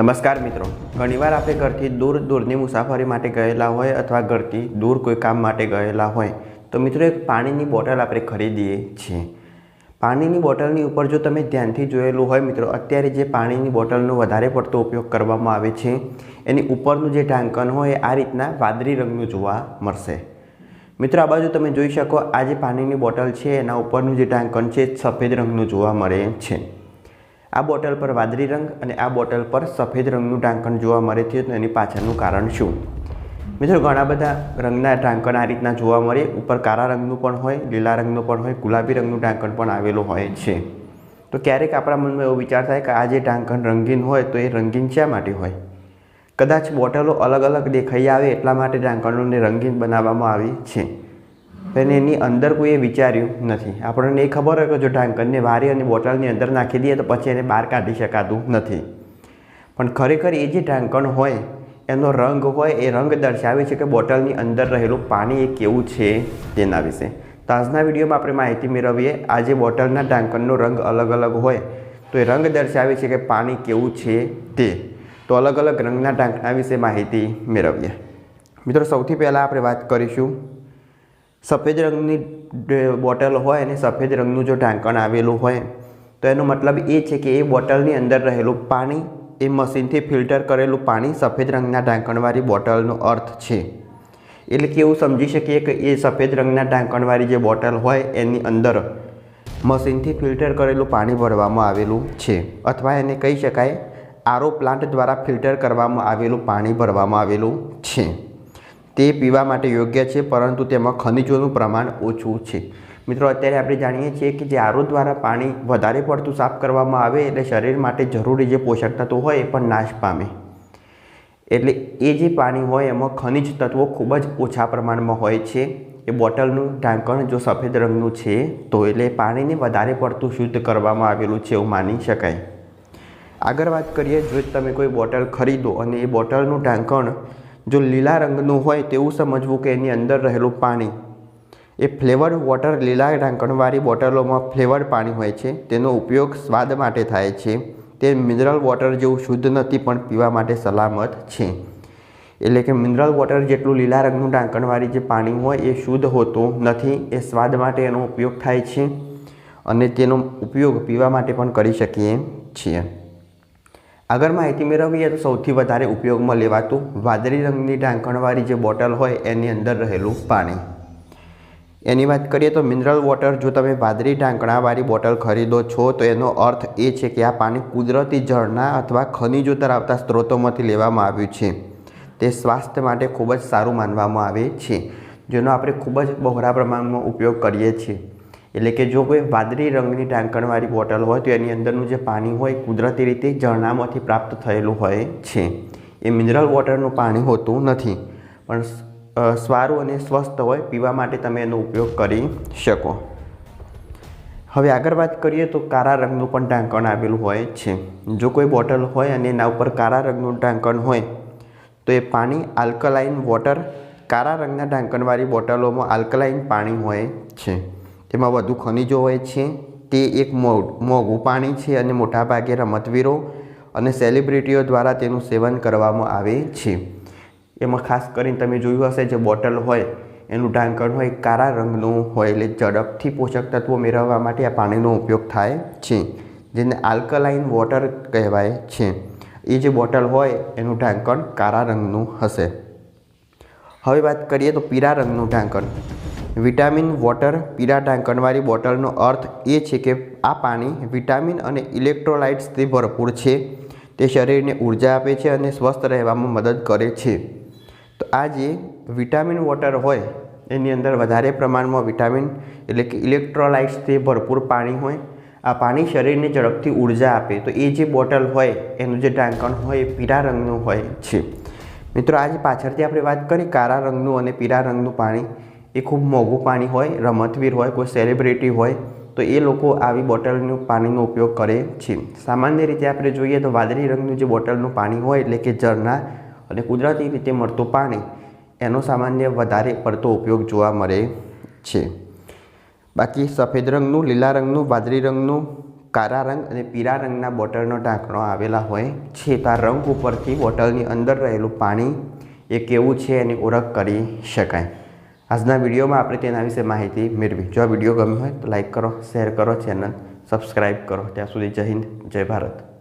નમસ્કાર મિત્રો. ઘણીવાર આપણે ઘરથી દૂર, દૂરની મુસાફરી માટે ગયેલા હોય અથવા ઘરથી દૂર કોઈ કામ માટે ગયેલા હોય, તો મિત્રો એક પાણીની બોટલ આપણે ખરીદીએ છીએ. પાણીની બોટલની ઉપર જો તમે ધ્યાનથી જોયેલું હોય મિત્રો, અત્યારે જે પાણીની બોટલનો વધારે પડતો ઉપયોગ કરવામાં આવે છે, એની ઉપરનું જે ઢાંકણ હોય આ રીતના વાદળી રંગનું જોવા મળશે. મિત્રો, આ બાજુ તમે જોઈ શકો આ જે પાણીની બોટલ છે, એના ઉપરનું જે ઢાંકણ છે સફેદ રંગનું જોવા મળે છે. આ બોટલ પર વાદળી રંગ અને આ બોટલ પર સફેદ રંગનું ઢાંકણ જોવા મળે છે તો એની પાછળનું કારણ શું? મિત્રો, ઘણા બધા રંગના ઢાંકણ આ રીતના જોવા મળે. ઉપર કાળા રંગનું પણ હોય, લીલા રંગનું પણ હોય, ગુલાબી રંગનું ઢાંકણ પણ આવેલું હોય છે. તો ક્યારેક આપણા મનમાં એવો વિચાર થાય કે આ જે ઢાંકણ રંગીન હોય તો એ રંગીન શા માટે હોય? કદાચ બોટલો અલગ અલગ દેખાઈ આવે એટલા માટે ઢાંકણોને રંગીન બનાવવામાં આવી છે. પણ એની અંદર કોઈએ વિચાર્યું નથી. આપણને એ ખબર હોય કે જો ઢાંકણને વારી અને બોટલની અંદર નાખી દઈએ તો પછી એને બહાર કાઢી શકાતું નથી. પણ ખરેખર એ જે ઢાંકણ હોય, એનો રંગ હોય, એ રંગ દર્શાવે છે કે બોટલની અંદર રહેલું પાણી એ કેવું છે તેના વિશે. તો આજના વિડીયોમાં આપણે માહિતી મેળવીએ, આ જે બોટલના ઢાંકણનો રંગ અલગ અલગ હોય, તો એ રંગ દર્શાવે છે કે પાણી કેવું છે તે. તો અલગ અલગ રંગના ઢાંકણા વિશે માહિતી મેળવીએ. મિત્રો, સૌથી પહેલાં આપણે વાત કરીશું સફેદ રંગની બોટલ હોય અને સફેદ રંગનું જો ઢાંકણ આવેલું હોય, તો એનો મતલબ એ છે કે એ બોટલની અંદર રહેલું પાણી, એ મશીનથી ફિલ્ટર કરેલું પાણી સફેદ રંગના ઢાંકણવાળી બોટલનો અર્થ છે. એટલે કે એવું સમજી શકીએ કે એ સફેદ રંગના ઢાંકણવાળી જે બોટલ હોય, એની અંદર મશીનથી ફિલ્ટર કરેલું પાણી ભરવામાં આવેલું છે. અથવા એને કહી શકાય, આરો પ્લાન્ટ દ્વારા ફિલ્ટર કરવામાં આવેલું પાણી ભરવામાં આવેલું છે. તે પીવા માટે યોગ્ય છે, પરંતુ તેમાં ખનિજોનું પ્રમાણ ઓછું છે. મિત્રો, અત્યારે આપણે જાણીએ છીએ કે જે આરો દ્વારા પાણી વધારે પડતું સાફ કરવામાં આવે, એટલે શરીર માટે જરૂરી જે પોષક તત્વો હોય, એ પણ નાશ પામે. એટલે એ જે પાણી હોય, એમાં ખનિજ તત્વો ખૂબ જ ઓછા પ્રમાણમાં હોય છે. એ બોટલનું ઢાંકણ જો સફેદ રંગનું છે, તો એટલે પાણીને વધારે પડતું શુદ્ધ કરવામાં આવેલું છે એવું માની શકાય. આગળ વાત કરીએ, જો તમે કોઈ બોટલ ખરીદો અને એ બોટલનું ઢાંકણ જો લીલા રંગનું હોય તેવું સમજવું કે એની અંદર રહેલું પાણી. એ ફ્લેવર્ડ વોટર લીલા ઢાંકણવાળી બોટલોમાં ફ્લેવર્ડ પાણી હોય છે. તેનો ઉપયોગ સ્વાદ માટે થાય છે. તે મિનરલ વોટર જેવું શુદ્ધ નથી, પણ પીવા માટે સલામત છે. એટલે કે મિનરલ વોટર જેટલું લીલા રંગનું ઢાંકણવાળી જે પાણી હોય એ શુદ્ધ હોતું નથી, એ સ્વાદ માટે એનો ઉપયોગ થાય છે. અને તેનો ઉપયોગ પીવા માટે પણ કરી શકીએ છીએ. આગળ માહિતી મેળવીએ તો સૌથી વધારે ઉપયોગમાં લેવાતું વાદળી રંગની ઢાંકણવાળી જે બોટલ હોય એની અંદર રહેલું પાણી. એની વાત કરીએ તો મિનરલ વોટર, જો તમે વાદળી ઢાંકણાવાળી બોટલ ખરીદો છો, તો એનો અર્થ એ છે કે આ પાણી કુદરતી ઝરણા અથવા ખનિજો ધરાવતા સ્ત્રોતોમાંથી લેવામાં આવ્યું છે. તે સ્વાસ્થ્ય માટે ખૂબ જ સારું માનવામાં આવે છે, જેનો આપણે ખૂબ જ બહોળા પ્રમાણમાં ઉપયોગ કરીએ છીએ. એટલે કે જો કોઈ વાદળી રંગની ઢાંકણવાળી બોટલ હોય તો એની અંદરનું જે પાણી હોય કુદરતી રીતે ઝરણામાંથી પ્રાપ્ત થયેલું હોય છે. એ મિનરલ વોટરનું પાણી હોતું નથી. પણ સારું અને સ્વસ્થ હોય પીવા માટે તમે એનો ઉપયોગ કરી શકો. હવે આગળ વાત કરીએ તો કાળા રંગનું પણ ઢાંકણ આવેલું હોય છે. જો કોઈ બોટલ હોય અને એના ઉપર કાળા રંગનું ઢાંકણ હોય, તો એ પાણી આલ્કલાઇન વોટર કાળા રંગના ઢાંકણવાળી બોટલોમાં આલ્કલાઇન પાણી હોય છે. તેમાં વધુ ખનિજો હોય છે. તે એક મોંઘું પાણી છે અને મોટાભાગે રમતવીરો અને સેલિબ્રિટીઓ દ્વારા તેનું સેવન કરવામાં આવે છે. એમાં ખાસ કરીને તમે જોયું હશે જે બોટલ હોય, એનું ઢાંકણ હોય, કાળા રંગનું હોય એટલે ઝડપથી પોષક તત્વો મેળવવા માટે આ પાણીનો ઉપયોગ થાય છે, જેને આલ્કલાઇન વોટર કહેવાય છે. એ જે બોટલ હોય, એનું ઢાંકણ કાળા રંગનું હશે. હવે વાત કરીએ તો પીળા રંગનું ઢાંકણ. વિટામિન વોટર પીળા ઢાંકણવાળી બોટલનો અર્થ એ છે કે આ પાણી વિટામિન અને ઇલેક્ટ્રોલાઇટ્સથી ભરપૂર છે. તે શરીરને ઊર્જા આપે છે અને સ્વસ્થ રહેવામાં મદદ કરે છે. તો આ જે વિટામિન વોટર હોય, એની અંદર વધારે પ્રમાણમાં વિટામિન એટલે કે ઇલેક્ટ્રોલાઇટ્સથી ભરપૂર પાણી હોય. આ પાણી શરીરને ઝડપથી ઊર્જા આપે. તો એ જે બોટલ હોય, એનું જે ઢાંકણ હોય, એ પીળા રંગનું હોય છે. મિત્રો, આજે પાછળથી આપણે વાત કરી કાળા રંગનું અને પીળા રંગનું પાણી. એ ખૂબ મોંઘું પાણી હોય, રમતવીર હોય, કોઈ સેલિબ્રિટી હોય, તો એ લોકો આવી બોટલનું પાણીનો ઉપયોગ કરે છે. સામાન્ય રીતે આપણે જોઈએ તો વાદળી રંગનું જે બોટલનું પાણી હોય એટલે કે ઝરણા અને કુદરતી રીતે મળતું પાણી, એનો સામાન્ય વધારે પડતો ઉપયોગ જોવા મળે છે. બાકી સફેદ રંગનું, લીલા રંગનું, વાદળી રંગનું, કાળા રંગ અને પીળા રંગના બોટલનો ઢાંકણો આવેલા હોય છે. તો આ રંગ ઉપરથી બોટલની અંદર રહેલું પાણી એ કેવું છે એની ઓળખ કરી શકાય. આજના વિડીયોમાં આપણે તેના વિશે માહિતી મેળવી. જો આ વીડિયો ગમ્યો હોય તો લાઈક કરો, શેર કરો, ચેનલ સબસ્ક્રાઈબ કરો. ત્યાં સુધી જય હિન્દ, જય ભારત.